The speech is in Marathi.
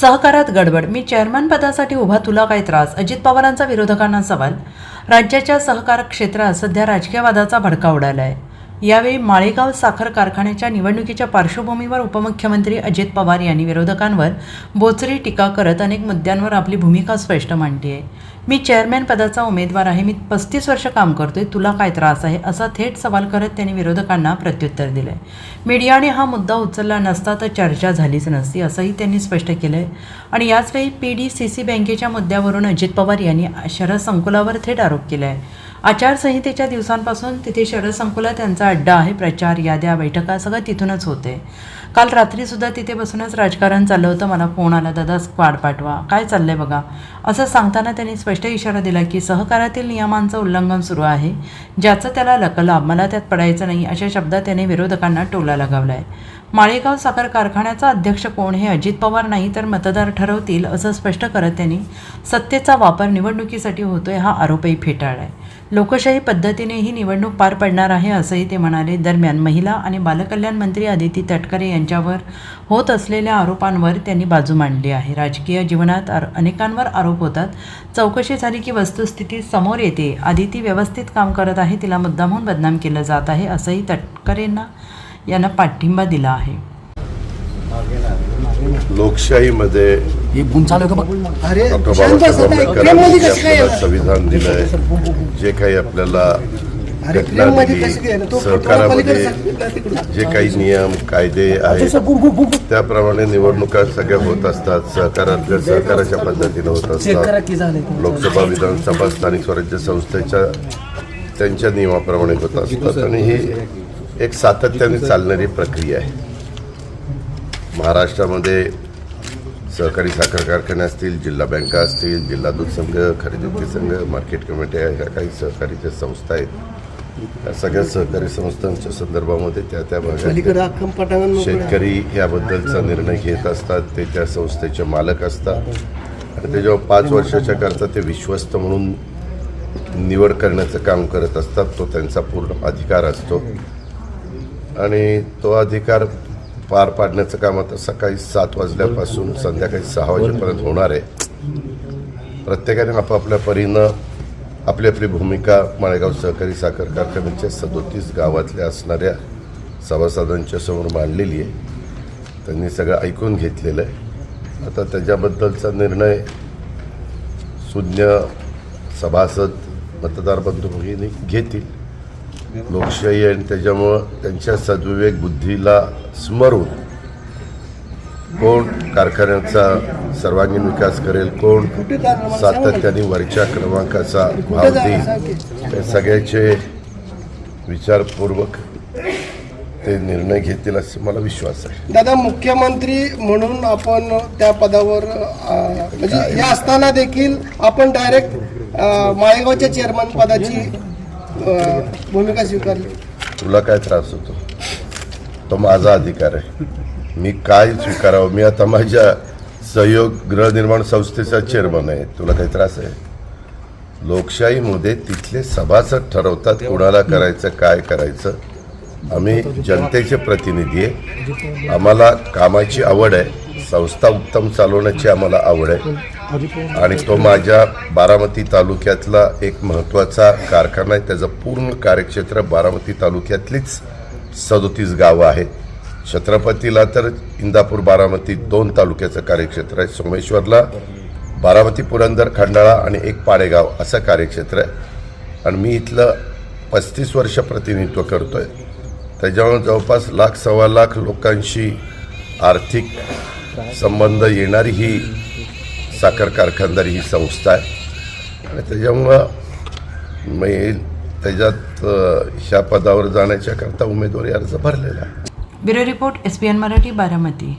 सहकारात गडबड. मी चेअरमन पदासाठी उभा तुला काय त्रास? अजित पवारांचा विरोधकांना सवाल? राज्याच्या सहकार क्षेत्रात सध्या राजकीय वादाचा भडका उडाला आहे यावेळी माळेगाव साखर कारखान्याच्या निवडणुकीच्या पार्श्वभूमीवर उपमुख्यमंत्री अजित पवार यांनी विरोधकांवर बोचरी टीका करत अनेक मुद्द्यांवर आपली भूमिका स्पष्ट मांडली आहे मी चेअरमॅन पदाचा उमेदवार आहे. मी पस्तीस वर्ष काम करतोय. तुला काय त्रास आहे? असा थेट सवाल करत त्यांनी विरोधकांना प्रत्युत्तर दिलं आहे मीडियाने हा मुद्दा उचलला नसता तर चर्चा झालीच नसती असंही त्यांनी स्पष्ट केलं आहे आणि याचवेळी पी डी सी सी बँकेच्या मुद्द्यावरून अजित पवार यांनी शरद संकुलावर थेट आरोप केला आहे आचारसंहितेच्या दिवसांपासून तिथे शरद संकुलात त्यांचा अड्डा आहे. प्रचार याद्या बैठका सगळं तिथूनच होते. काल रात्रीसुद्धा तिथे बसूनच राजकारण चाललं होतं. मला फोन आला दादा स्क्वाड पाठवा. काय चाललंय बघा? असं सांगताना त्यांनी स्पष्ट इशारा दिला की सहकारातील नियमांचं उल्लंघन सुरू आहे. ज्याचं त्याला लकलाभ मला त्यात पडायचं नाही अशा शब्दात त्याने विरोधकांना टोला लगावला आहे माळेगाव साखर कारखान्याचा अध्यक्ष कोण हे अजित पवार नाही तर मतदार ठरवतील असं स्पष्ट करत त्यांनी सत्तेचा वापर निवडणुकीसाठी होतोय हा आरोपही फेटाळला आहे लोकशाही पद्धतीने ही निवडणूक पार पडणार आहे असंही ते म्हणाले. दरम्यान महिला आणि बालकल्याण मंत्री आदिती तटकरे यांच्यावर होत असलेल्या आरोपांवर त्यांनी बाजू मांडली आहे. राजकीय जीवनात आर- अनेकांवर आरोप होतात. चौकशी झाली की वस्तुस्थिती समोर येते. आदिती व्यवस्थित काम करत आहे तिला मुद्दामहून बदनाम केलं जात आहे असंही तटकरेंना यांना पाठिंबा दिला आहे. लोकशाहीमध्ये हे डॉक्टर. बाबासाहेब आंबेडकरांनी आपल्याला? संविधान दिलंय. जे काही आपल्याला घटना दिली सहकारामध्ये. जे काही नियम कायदे आहेत त्याप्रमाणे निवडणुका सगळ्या होत असतात. सहकारातल्या सहकाराच्या पद्धतीने होत असतात. लोकसभा विधानसभा स्थानिक स्वराज्य संस्थेच्या त्यांच्या नियमाप्रमाणे होत असतात. आणि ही एक सातत्याने चालणारी प्रक्रिया आहे. महाराष्ट्रामध्ये सहकारी साखर कारखाने असतील जिल्हा बँका असतील जिल्हा दूध संघ खरेदी विक्री संघ मार्केट कमिट्या ह्या काही सहकारीच्या संस्था आहेत या सगळ्या सहकारी संस्थांच्या संदर्भामध्ये त्या त्या भागात. शेतकरी याबद्दलचा निर्णय घेत असतात ते त्या संस्थेचे मालक असतात आणि ते जेव्हा पाच वर्षाच्या करता ते विश्वस्त म्हणून निवड करण्याचं काम करत असतात तो त्यांचा पूर्ण अधिकार असतो आणि तो अधिकार पार पाडण्याचं काम आता सकाळी सात वाजल्यापासून संध्याकाळी सहा वाजेपर्यंत होणार आहे. प्रत्येकाने आपापल्या परीनं आपली आपली भूमिका माळेगाव सहकारी साखर कारखान्याच्या सदोतीस गावातल्या असणाऱ्या सभासदांच्या समोर मांडलेली आहे. त्यांनी सगळं ऐकून घेतलेलं आहे. आता त्याच्याबद्दलचा निर्णय सुज्ञ सभासद मतदार बंधू भगिनी घेतील. लोकशाही आणि त्याच्यामुळं त्यांच्या सद्विवेक बुद्धीला स्मरून कोण कारखान्याचा सर्वांगीण विकास करेल कोण कुठे सातत्याने वरच्या क्रमांकाचा भाव देईल त्या सगळ्याचे विचारपूर्वक ते निर्णय घेतील असं मला विश्वास आहे. दादा मुख्यमंत्री म्हणून आपण त्या पदावर म्हणजे हे असताना देखील आपण डायरेक्ट माळेगावच्या चेअरमन पदाची भूमिका स्वीकारली. तुला काय त्रास होतो? तो माझा अधिकार आहे. मी काय स्वीकारावं? मी आता माझ्या सहयोग गृहनिर्माण संस्थेचा चेअरमन आहे. तुला काही त्रास आहे? लोकशाहीमध्ये तिथले सभासद ठरवतात कुणाला करायचं काय करायचं. आम्ही जनतेचे प्रतिनिधी आहे. आम्हाला कामाची आवड आहे. संस्था उत्तम चालवण्याची आम्हाला आवड आहे. आणि तो माझ्या बारामती तालुक्यातला एक महत्त्वाचा कारखाना आहे. त्याचं पूर्ण कार्यक्षेत्र बारामती तालुक्यातलीच सदोतीस गावं आहेत. छत्रपतीला तर इंदापूर बारामती दोन तालुक्याचं कार्यक्षेत्र आहे. सोमेश्वरला बारामती पुरंदर खंडाळा आणि एक पाडेगाव असं कार्यक्षेत्र आहे. आणि मी इथलं पस्तीस वर्ष प्रतिनिधित्व करतो आहे त्याच्यामुळे जवळपास लाख सव्वा लाख लोकांशी आर्थिक संबंध येणारी ही साखर कारखानदारी ही संस्था आहे. आणि त्याच्यामुळं मी त्याच्यात ह्या पदावर जाण्याच्या करता उमेदवारी अर्ज भरलेला आहे. Bureau report S P N Marathi Baramati.